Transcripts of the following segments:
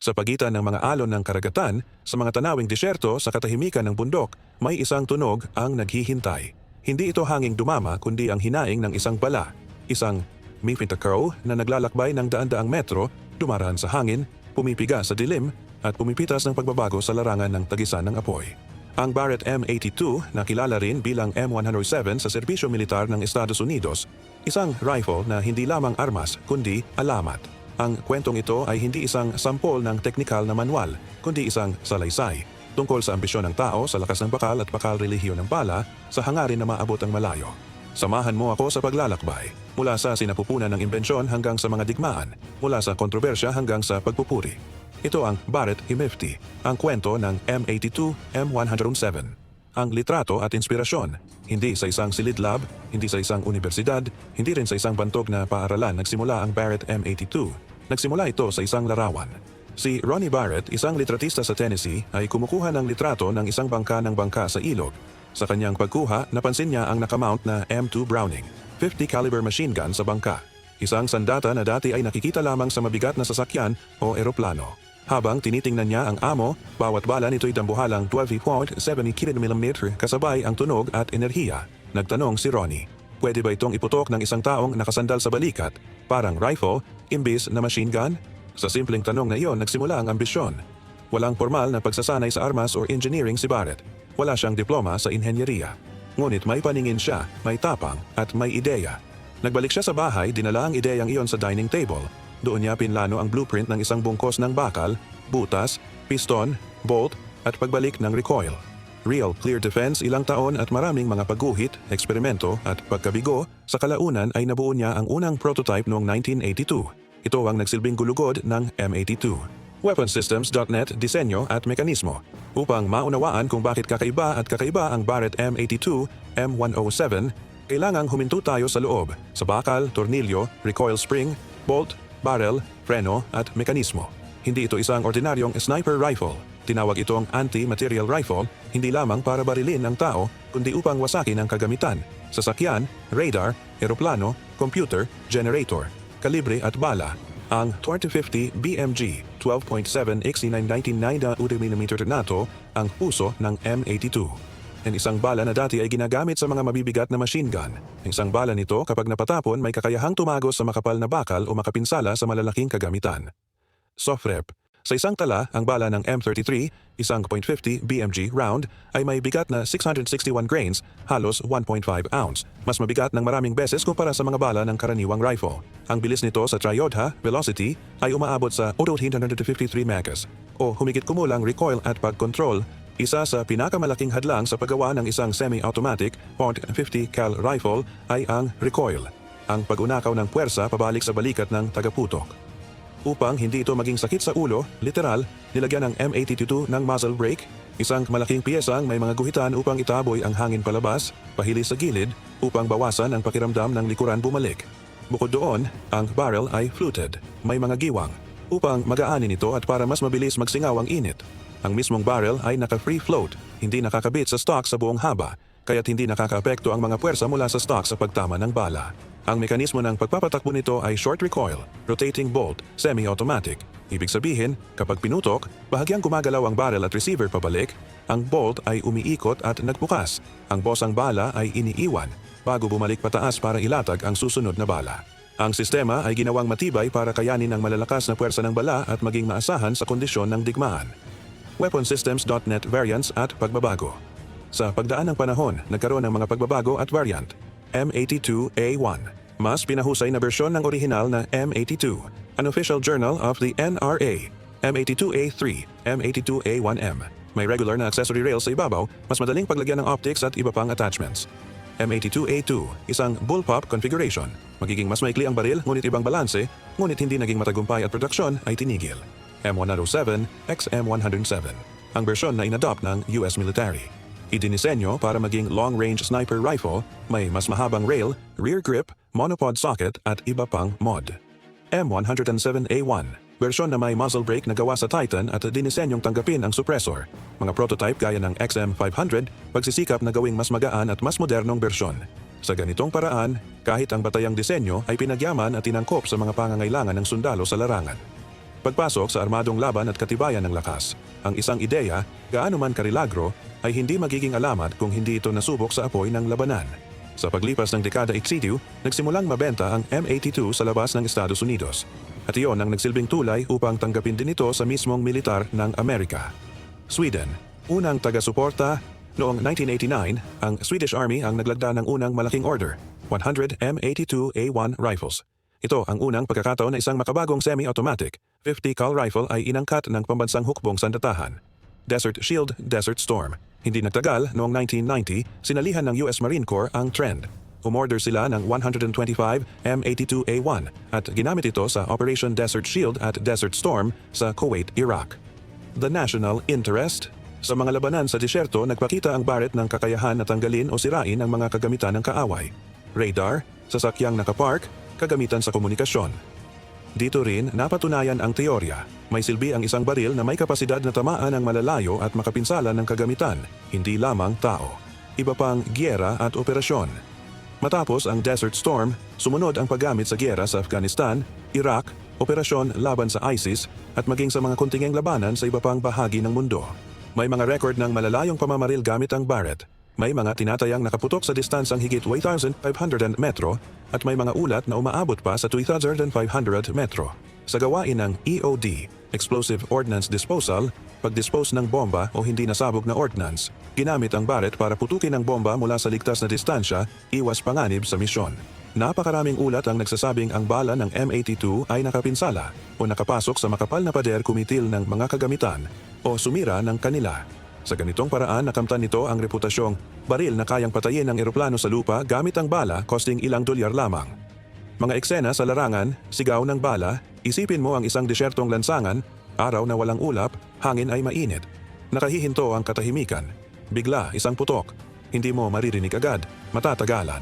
Sa pagitan ng mga alon ng karagatan, sa mga tanawing disyerto sa katahimikan ng bundok, may isang tunog ang naghihintay. Hindi ito hanging dumama kundi ang hinaing ng isang bala, isang Mifita Crow na naglalakbay ng daan-daang metro, dumaraan sa hangin, pumipiga sa dilim, at pumipitas ng pagbabago sa larangan ng tagisan ng apoy. Ang Barrett M82 na kilala rin bilang M107 sa serbisyo militar ng Estados Unidos, isang rifle na hindi lamang armas kundi alamat. Ang kwentong ito ay hindi isang sampol ng teknikal na manual, kundi isang salaysay tungkol sa ambisyon ng tao sa lakas ng bakal at bakal relihiyon ng bala sa hangarin na maabot ang malayo. Samahan mo ako sa paglalakbay, mula sa sinapupunan ng imbensyon hanggang sa mga digmaan, mula sa kontrobersya hanggang sa pagpupuri. Ito ang Barrett M50, ang kwento ng M82 M107. Ang litrato at inspirasyon, hindi sa isang silid lab, hindi sa isang universidad, hindi rin sa isang bantog na paaralan nagsimula ang Barrett M82. Nagsimula ito sa isang larawan. Si Ronnie Barrett, isang litratista sa Tennessee, ay kumukuha ng litrato ng isang bangka ng bangka sa ilog. Sa kanyang pagkuha, napansin niya ang nakamount na M2 Browning, 50 caliber machine gun sa bangka. Isang sandata na dati ay nakikita lamang sa mabigat na sasakyan o eroplano. Habang tinitingnan niya ang amo, bawat bala nito'y dambuhalang 12.70 km kasabay ang tunog at enerhiya. Nagtanong si Ronnie, pwede ba itong iputok ng isang taong nakasandal sa balikat, parang rifle, imbis na machine gun? Sa simpleng tanong na iyon nagsimula ang ambisyon. Walang formal na pagsasanay sa armas or engineering si Barrett. Wala siyang diploma sa inhenyeriya. Ngunit may paningin siya, may tapang, at may ideya. Nagbalik siya sa bahay, dinala ang ideyang iyon sa dining table. Doon niya pinlano ang blueprint ng isang bungkos ng bakal, butas, piston, bolt, at pagbalik ng recoil. Real clear defense ilang taon at maraming mga pagguhit, eksperimento at pagkabigo, sa kalaunan ay nabuo niya ang unang prototype noong 1982. Ito ang nagsilbing gulugod ng M82. Weaponsystems.net disenyo at mekanismo upang maunawaan kung bakit kakaiba at kakaiba ang Barrett M82, M107, kailangang huminto tayo sa loob, sa bakal, tornilyo, recoil spring, bolt, barrel, freno at mekanismo. Hindi ito isang ordinaryong sniper rifle. Tinawag itong anti-material rifle hindi lamang para barilin ang tao kundi upang wasakin ang kagamitan, sasakyan, radar, eroplano, computer, generator, kalibre at bala. Ang 2050 BMG 12.7 X999 mm NATO ang puso ng M82. Ang isang bala na dati ay ginagamit sa mga mabibigat na machine gun. Ang isang bala nito kapag napatapon may kakayahang tumagos sa makapal na bakal o makapinsala sa malalaking kagamitan. Sofrep. Sa isang tala, ang bala ng M33, isang .50 BMG round, ay may bigat na 661 grains, halos 1.5 ounce. Mas mabigat ng maraming beses kumpara sa mga bala ng karaniwang rifle. Ang bilis nito sa triodha, velocity, ay umaabot sa 853 megas, o humigit kumulang recoil at pag-control isa sa pinakamalaking hadlang sa paggawa ng isang semi-automatic .50 cal rifle ay ang recoil, ang pag-unakaw ng puwersa pabalik sa balikat ng tagaputok. Upang hindi ito maging sakit sa ulo, literal, nilagyan ng M82 ng muzzle brake, isang malaking piyesang may mga guhitan upang itaboy ang hangin palabas, pahili sa gilid, upang bawasan ang pakiramdam ng likuran bumalik. Bukod doon, ang barrel ay fluted, may mga giwang, upang magaanin ito at para mas mabilis magsingaw ang init. Ang mismong barrel ay naka-free float, hindi nakakabit sa stock sa buong haba, kaya't hindi nakakaapekto ang mga puwersa mula sa stock sa pagtama ng bala. Ang mekanismo ng pagpapatakbo nito ay short recoil, rotating bolt, semi-automatic. Ibig sabihin, kapag pinutok, bahagyang gumagalaw ang barrel at receiver pabalik, ang bolt ay umiikot at nagbukas. Ang bosang bala ay iniiwan bago bumalik pataas para ilatag ang susunod na bala. Ang sistema ay ginawang matibay para kayanin ang malalakas na puwersa ng bala at maging maasahan sa kondisyon ng digmaan. Weaponsystems.net variants at pagbabago. Sa pagdaan ng panahon, nagkaroon ng mga pagbabago at variant. M82A1, mas pinahusay na bersyon ng orihinal na M82, an official journal of the NRA. M82A3, M82A1M. May regular na accessory rails sa ibabaw, mas madaling paglagyan ng optics at iba pang attachments. M82A2, isang bullpup configuration. Magiging mas maikli ang baril ngunit ibang balanse, ngunit hindi naging matagumpay at produksyon ay tinigil. M107, XM107, ang bersyon na inadopt ng US military. Idinisenyo para maging long-range sniper rifle, may mas mahabang rail, rear grip, monopod socket at iba pang mod. M107A1, bersyon na may muzzle brake na gawa sa Titan at dinisenyong tanggapin ang suppressor. Mga prototype gaya ng XM500, pagsisikap na gawing mas magaan at mas modernong bersyon. Sa ganitong paraan, kahit ang batayang disenyo ay pinagyaman at tinangkop sa mga pangangailangan ng sundalo sa larangan. Pagpasok sa armadong laban at katibayan ng lakas. Ang isang ideya, gaano man karilagro, ay hindi magiging alamat kung hindi ito nasubok sa apoy ng labanan. Sa paglipas ng dekada iksidiw, nagsimulang mabenta ang M82 sa labas ng Estados Unidos. At iyon ang nagsilbing tulay upang tanggapin din ito sa mismong militar ng Amerika. Sweden, unang taga-suporta, noong 1989, ang Swedish Army ang naglagda ng unang malaking order, 100 M82A1 rifles. Ito ang unang pagkakataon na isang makabagong semi-automatic 50 cal rifle ay inangkat ng pambansang hukbong sandatahan. Desert Shield, Desert Storm. Hindi nagtagal, noong 1990, sinalihan ng US Marine Corps ang trend. Umorder sila ng 125 M82A1 at ginamit ito sa Operation Desert Shield at Desert Storm sa Kuwait, Iraq. The National Interest Sa mga labanan sa disyerto, nagpakita ang Barrett ng kakayahan na tanggalin o sirain ang mga kagamitan ng kaaway. Radar, sasakyang nakapark, kagamitan sa komunikasyon. Dito rin napatunayan ang teorya. May silbi ang isang baril na may kapasidad na tamaan ng malalayo at makapinsala ng kagamitan, hindi lamang tao. Iba pang gyera at operasyon. Matapos ang Desert Storm, sumunod ang paggamit sa gyera sa Afghanistan, Iraq, operasyon laban sa ISIS at maging sa mga kontingeng labanan sa iba pang bahagi ng mundo. May mga record ng malalayong pamamaril gamit ang Barrett. May mga tinatayang nakaputok sa distansang higit 1,500 metro at may mga ulat na umaabot pa sa 2,500 metro. Sa gawain ng EOD, Explosive Ordnance Disposal, pagdispose ng bomba o hindi nasabog na ordnance, ginamit ang Barrett para putukin ang bomba mula sa ligtas na distansya, iwas panganib sa misyon. Napakaraming ulat ang nagsasabing ang bala ng M82 ay nakapinsala o nakapasok sa makapal na pader kumitil ng mga kagamitan o sumira ng kanila. Sa ganitong paraan nakamtan nito ang reputasyong baril na kayang patayin ng eroplano sa lupa gamit ang bala costing ilang dolyar lamang. Mga eksena sa larangan, sigaw ng bala, isipin mo ang isang desyertong lansangan, araw na walang ulap, hangin ay mainit. Nakahihinto ang katahimikan. Bigla, isang putok. Hindi mo maririnig agad, matatagalan.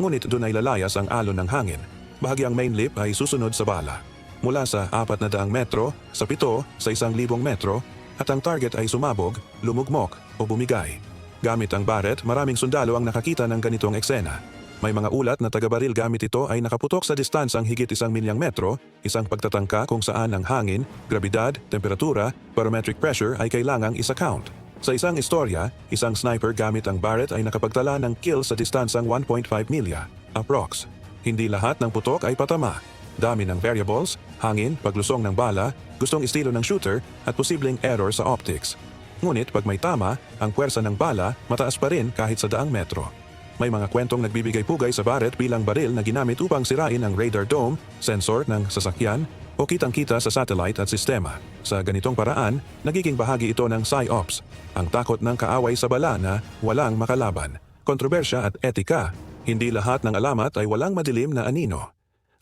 Ngunit doon ay lalayas ang alon ng hangin. Bahagyang main lip ay susunod sa bala. Mula sa 400 metro, sa 7, sa 1,000 metro, at ang target ay sumabog, lumugmok o bumigay. Gamit ang Barrett, maraming sundalo ang nakakita ng ganitong eksena. May mga ulat na tagabaril gamit ito ay nakaputok sa distansang higit isang milyang metro, isang pagtatangka kung saan ang hangin, grabidad, temperatura, barometric pressure ay kailangang isa-count. Sa isang istorya, isang sniper gamit ang Barrett ay nakapagtala ng kill sa distansang 1.5 milya, approx. Hindi lahat ng putok ay patama. Dami ng variables, hangin, paglusong ng bala, gustong estilo ng shooter, at posibleng error sa optics. Ngunit pag may tama, ang puwersa ng bala mataas pa rin kahit sa daang metro. May mga kwentong nagbibigay pugay sa Barrett bilang baril na ginamit upang sirain ang radar dome, sensor ng sasakyan, o kitang-kita sa satellite at sistema. Sa ganitong paraan, nagiging bahagi ito ng PSYOPS, ang takot ng kaaway sa bala na walang makalaban. Kontrobersya at etika, hindi lahat ng alamat ay walang madilim na anino.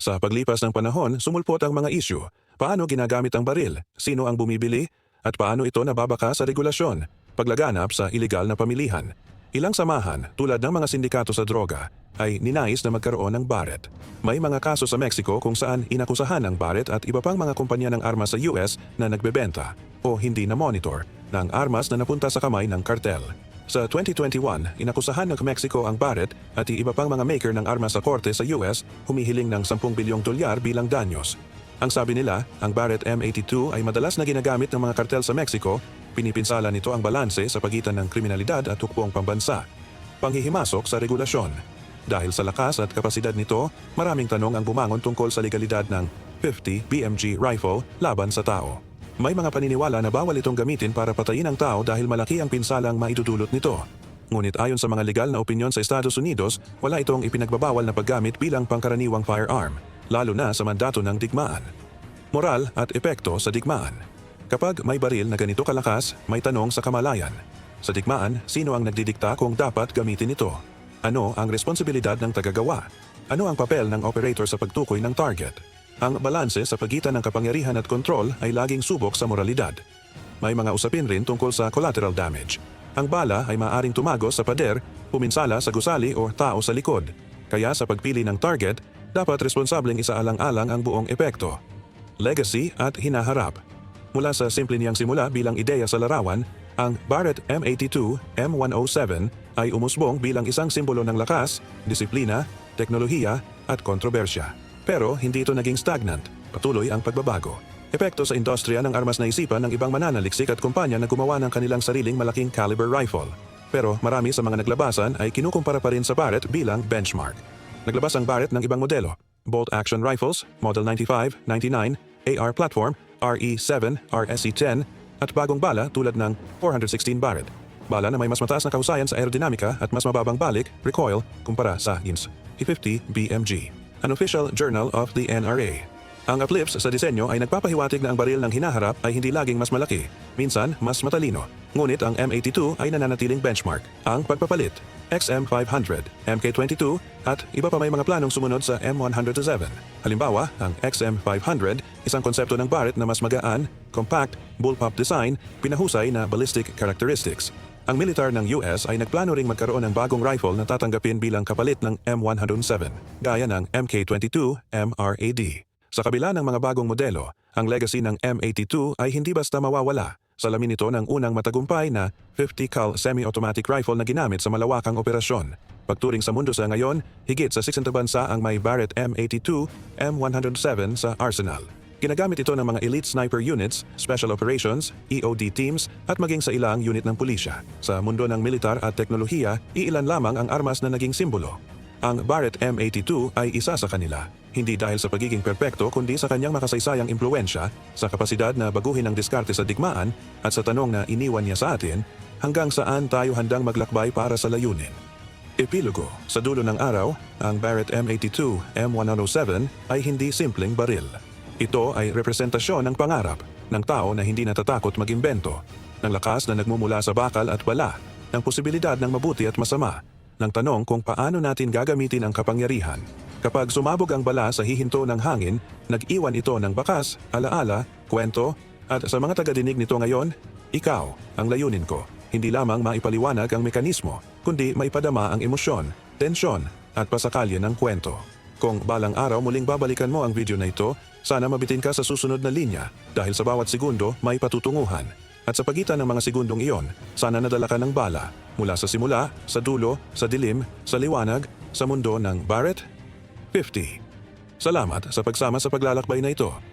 Sa paglipas ng panahon, sumulpot ang mga isyu. Paano ginagamit ang baril? Sino ang bumibili? At paano ito nababaka sa regulasyon? Paglaganap sa ilegal na pamilihan. Ilang samahan, tulad ng mga sindikato sa droga, ay ninais na magkaroon ng Barrett. May mga kaso sa Mexico kung saan inakusahan ng Barrett at iba pang mga kumpanya ng armas sa US na nagbebenta o hindi na monitor ng armas na napunta sa kamay ng kartel. Sa 2021, inakusahan ng Mexico ang Barrett at iba pang mga maker ng armas sa korte sa US humihiling ng 10 bilyong dolyar bilang danyos. Ang sabi nila, ang Barrett M82 ay madalas na ginagamit ng mga kartel sa Mexico Pinipinsala nito ang balanse sa pagitan ng kriminalidad at hukbong pambansa. Panghihimasok sa regulasyon. Dahil sa lakas at kapasidad nito, maraming tanong ang bumangon tungkol sa legalidad ng 50 BMG rifle laban sa tao. May mga paniniwala na bawal itong gamitin para patayin ang tao dahil malaki ang pinsalang maidudulot nito. Ngunit ayon sa mga legal na opinyon sa Estados Unidos, wala itong ipinagbabawal na paggamit bilang pangkaraniwang firearm, lalo na sa mandato ng digmaan. Moral at epekto sa digmaan. Kapag may baril na ganito kalakas, may tanong sa kamalayan. Sa digmaan, sino ang nagdidikta kung dapat gamitin ito? Ano ang responsibilidad ng tagagawa? Ano ang papel ng operator sa pagtukoy ng target? Ang balanse sa pagitan ng kapangyarihan at kontrol ay laging subok sa moralidad. May mga usapin rin tungkol sa collateral damage. Ang bala ay maaring tumagos sa pader, puminsala sa gusali o tao sa likod. Kaya sa pagpili ng target, dapat responsableng isaalang-alang ang buong epekto. Legacy at hinaharap. Mula sa simple niyang simula bilang ideya sa larawan, ang Barrett M82 M107 ay umusbong bilang isang simbolo ng lakas, disiplina, teknolohiya at kontrobersya. Pero hindi ito naging stagnant, patuloy ang pagbabago. Epekto sa industriya ng armas na isipan ng ibang mananaliksik at kumpanya na gumawa ng kanilang sariling malaking caliber rifle. Pero marami sa mga naglabasan ay kinukumpara pa rin sa Barrett bilang benchmark. Naglabas ang Barrett ng ibang modelo, bolt action rifles, Model 95, 99, AR platform, RE7, RSE10, at bagong bala tulad ng 416 Barrett. Bala na may mas mataas na kahusayan sa aerodinamika at mas mababang balik, recoil, kumpara sa GINS P50 BMG, an official journal of the NRA. Ang uplifts sa disenyo ay nagpapahiwatig na ang baril ng hinaharap ay hindi laging mas malaki, minsan mas matalino. Ngunit ang M82 ay nananatiling benchmark. Ang pagpapalit, XM500, MK22 at iba pa may mga planong sumunod sa M107. Halimbawa, ang XM500, isang konsepto ng Barrett na mas magaan, compact, bullpup design, pinahusay na ballistic characteristics. Ang militar ng US ay nagplano ring magkaroon ng bagong rifle na tatanggapin bilang kapalit ng M107, gaya ng MK22 MRAD. Sa kabila ng mga bagong modelo, ang legacy ng M82 ay hindi basta mawawala. Salamin ito ng unang matagumpay na 50 cal semi-automatic rifle na ginamit sa malawakang operasyon. Pagturing sa mundo sa ngayon, higit sa 60 bansa ang may Barrett M82, M107 sa arsenal. Ginagamit ito ng mga elite sniper units, special operations, EOD teams at maging sa ilang unit ng pulisya. Sa mundo ng militar at teknolohiya, iilan lamang ang armas na naging simbolo. Ang Barrett M82 ay isa sa kanila. Hindi dahil sa pagiging perpekto kundi sa kanyang makasaysayang impluensya, sa kapasidad na baguhin ang diskarte sa digmaan at sa tanong na iniwan niya sa atin, hanggang saan tayo handang maglakbay para sa layunin. Epilogo, sa dulo ng araw, ang Barrett M82 M107 ay hindi simpleng baril. Ito ay representasyon ng pangarap ng tao na hindi natatakot mag-imbento, ng lakas na nagmumula sa bakal at bala, ng posibilidad ng mabuti at masama, ng tanong kung paano natin gagamitin ang kapangyarihan. Kapag sumabog ang bala sa hihinto ng hangin, nag-iwan ito ng bakas, alaala, kwento, at sa mga tagadinig nito ngayon, ikaw ang layunin ko. Hindi lamang maipaliwanag ang mekanismo, kundi maipadama ang emosyon, tensyon, at pasakalya ng kwento. Kung balang araw muling babalikan mo ang video na ito, sana mabitin ka sa susunod na linya dahil sa bawat segundo may patutunguhan. At sa pagitan ng mga segundong iyon, sana nadala ka ng bala mula sa simula, sa dulo, sa dilim, sa liwanag, sa mundo ng Barrett 50. Salamat sa pagsama sa paglalakbay na ito